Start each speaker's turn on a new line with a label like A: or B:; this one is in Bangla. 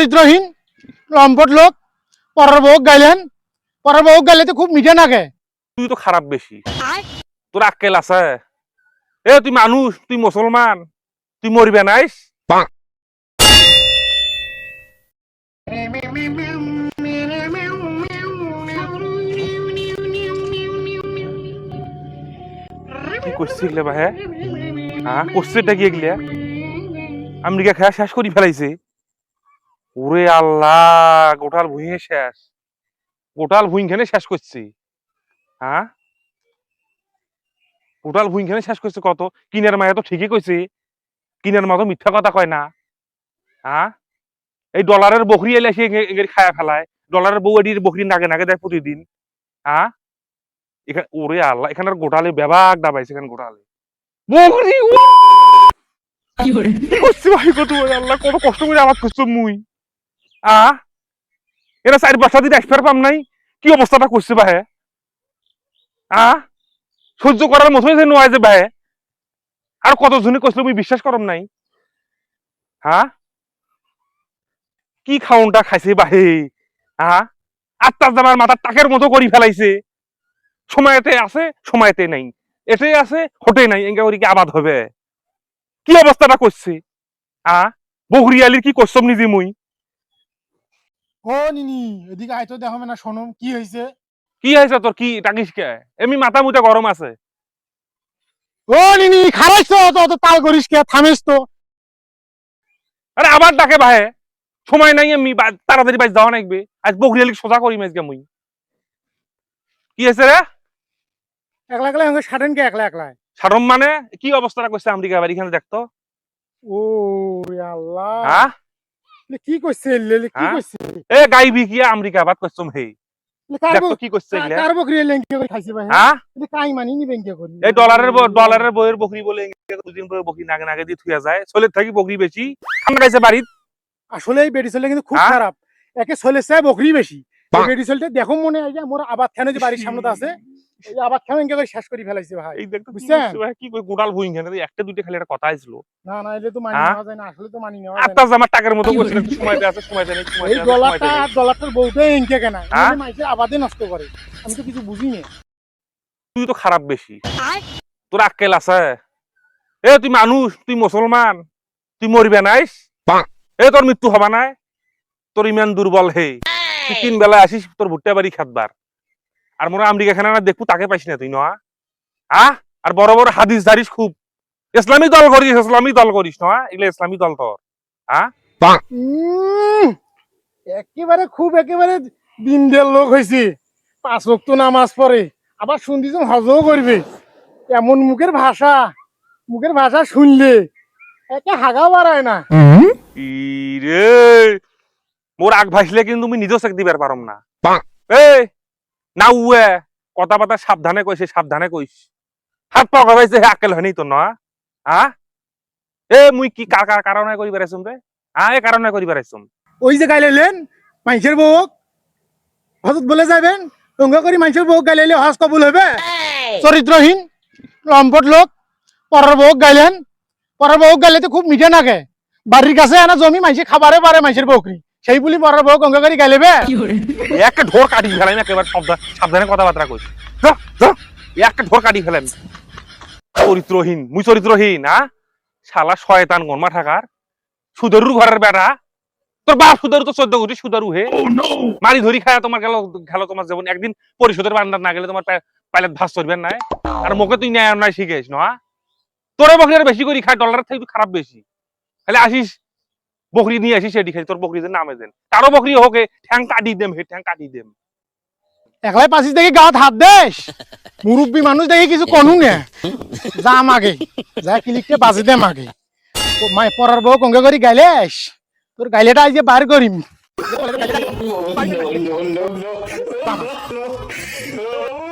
A: চরিত্রহীন লম্পট লোক পরের বউক গাইলেন। পরের বউক গাইলে তো খুব মিঠে নাগে।
B: তুই তো খারাপ বেশি। তোর আক্কেল আছে। এ তুই মানুষ তুই মুসলমান তুই মরবে নাইস কি করছিস এগুলা বা হ্যাঁ হ্যাঁ কি এগুলা? আমেরিকা খেয়া শেষ করি ফেলাইছে। ওরে আল্লাহ গোটাল ভুঁইয়ে শেষ। গোটাল ভুঁইখানে শেষ করছি। হ্যাঁ? গোটাল ভুঁইখানে শেষ করছে কত? কিনের মায়ে তো ঠিকই কইছে। কিনের মা তো মিথ্যা কথা কয় না। হ্যাঁ? এই ডলারের বকরি এলে সে খায়া ফেলায়। ডলারের বউ এটির বকরি নাগে নাগে দেয় প্রতিদিন। হ্যাঁ? এখানে ওরে আল্লাহ এখানে গোটালে বেবাক দাবাইছে এখানে গোটালে। বকরি কত আল্লাহ কত কষ্ট করে আবাদ করছ মুই। আ? এরা চার বছর দিন এক্সপায়ার পাম নাই, কি অবস্থাটা করছে ভাই আ? সহ্য করার মতোই যে যে ভাই আর কতজনে কইছিল মুই বিশ্বাস করম নাই। হ্যাঁ কি খাউনটা খাইছে বাহে? হ্যাঁ আত্মা জানার মাথার টাকের মতো করি ফেলাইছে সময়তে আছে, সময়তে নাই। এটাই আছে হটে নাই এঙ্গা করি কি আবাদ হবে? কি অবস্থাটা করছে আ? বগরিয়ালির কি করছম নিজে মুই?
A: ও নিনি এদিকে আইতো দেখো না শোনো কি হয়েছে
B: কি হয়েছে তোর কি টাকিস কে? এমনি মাথা মুটা গরম আছে।
A: ও নিনি খারাইছ তো অত তাল করিস কে থামিস তো
B: আরে আবার ডাকে ভাই সময় নাই আমি তাড়াতাড়ি বাইর যাওয়া নাকবে আজ বকরিয়ালিক সোজা করি আজকে মুই। কি হয়েছে রে
A: একলা একলা আমাকে সাটেন কে একলা একলা
B: সারম মানে? কি অবস্থাটা করছে আমেরিকা বাড়ি এখানে দেখতো
A: ও আল্লাহ
B: হ্যাঁ
A: কি কইছে লেলে? কি? কইছে
B: এ গাই বিকিয়া আমেরিকা বাদ করছম হে কি এগুলা
A: কার বকরি খাইছে ভাই
B: হ্যাঁ
A: কাই মানি নি করি
B: এই ডলারের ব- ডলারের বইয়ের বকরি বলে দুদিন পরে বকরি নাগে নাগে দিয়ে থুয়া যায় চলে থাকি বকরি বেশি ঠান্ডা গাইছে বাড়িত
A: আসলে এই চলে কিন্তু খুব? খারাপ একে বকরি বেশি। বেডি চলতে দেখো মনে হয় যে মোর আবাদ খানে যে বাড়ির সামনে আছে। এই আবাদ খানে এঙ্কে করে শেষ করে ফেলাইছে ভাই।
B: এই
A: বুঝছেন?
B: ভাই, কি কই গোটাল ভুইং খানে একটা দুইটা খালি একটা কথা আইছিল
A: না না এলে তো মানি
B: হ্যাঁ?
A: নেওয়া যায় না আসলে তো মানি নেওয়া যায়
B: আত্মা
A: না
B: জামার টাকার মতো সময়তে আছে সময়তে নেই সময়তে
A: এই ডলারটার বউটা কেনা।
B: হ্যাঁ?
A: আবাদে নষ্ট করে। আমি তো কিছু বুঝি না
B: তুই তো খারাপ বেশি। তোর আক্কেল আছে। এ তুই মানুষ তুই মুসলমান তুই মরবে নাইস এ তোর মৃত্যু হবা নাই তোর ইমান দুর্বল হে। তুই তিন বেলা আসিস তোর ভুট্টা বাড়ি খাতবার। আর মোরা আমেরিকা খানা না দেখব তাকে পাইস না তুই না আহ আর বড় বড় হাদিস ধারিস খুব। ইসলামী দল করিস ইসলামী দল করিস না এগুলো ইসলামী দল তোর।
A: উম, একেবারে খুব একেবারে দিন দেড় লোক হয়েছে পাঁচ ওয়াক্ত নামাজ পড়ে আবার শুনতেছেন হজও করবে। এমন মুখের ভাষা মুখের ভাষা শুনলে একে হাগা বাড়ায় না।
B: ইরে মোর আগ ভাসলে কিন্তু তুমি নিজেও চেক দিবার পারম না। এ না উয়ে কথা বাতা সাবধানে কইছে সাবধানে কইস। হাত পা গবাইছে আকেল হয়নি তো না হা এ মুই কি কার কার কারণে করি বেড়াইছুম রে? হা এ কারণে করি বেড়াইছুম।
A: ওই যে গাইলেন মানুষের বউক। হজত বলে যাবেন অঙ্গ করে মানুষের বউক গাইলে হজ কবুল হবে চরিত্রহীন লম্পট লোক পরের বউক গাইলেন। পরের বউক গাইলে তো খুব মিঠে নাগে। বাড়ির কাছে আনা জমি মানুষে খাবারে পারে মানুষের বউকরি। সেই বলি বউক অঙ্গ করে গাইলেবে
B: একটা ঢোর কাটি ফেলাই না একেবারে সাবধান সাবধানে কথাবার্তা যা একটা ঢোর কাটি ফেলেন চরিত্রহীন মুই চরিত্রহীন হা? শালা শয়তান গনমা থাকার সুদরুর ঘরের বেড়া তোর বাপ সুদরু তো চোদ্দ কোটি সুদরু হে। মারি ধরি খায় তোমার গেল গেল তোমার যেমন একদিন পরিশোধের বান্দার না গেলে তোমার পাইলেট ভাস চলবেন নাই। আর মোকে তুই ন্যায় অন্যায় শিখেছ না তোরে বকরি বেশি করি খায় ডলারের থেকে খারাপ বেশি খালি আসিস। বকরি নিয়ে আসিস সেটি খাই তোর বকরিদের নামে দেন। কারও বকরি হোকে ঠ্যাং কাটি দেম হে ঠ্যাং কাটি দেম।
A: একলাই পাশিস দেখি গাঁত হাত দেশ মুরব্বী মানুষ দেখি কিছু কনু নে। যাম আগে। যা ক্লিকতে বাজি দেম আগে। মাই পরার বউ কঙ্গে করি গাইলেস। তোর গাইলেটা আজ বার করিম।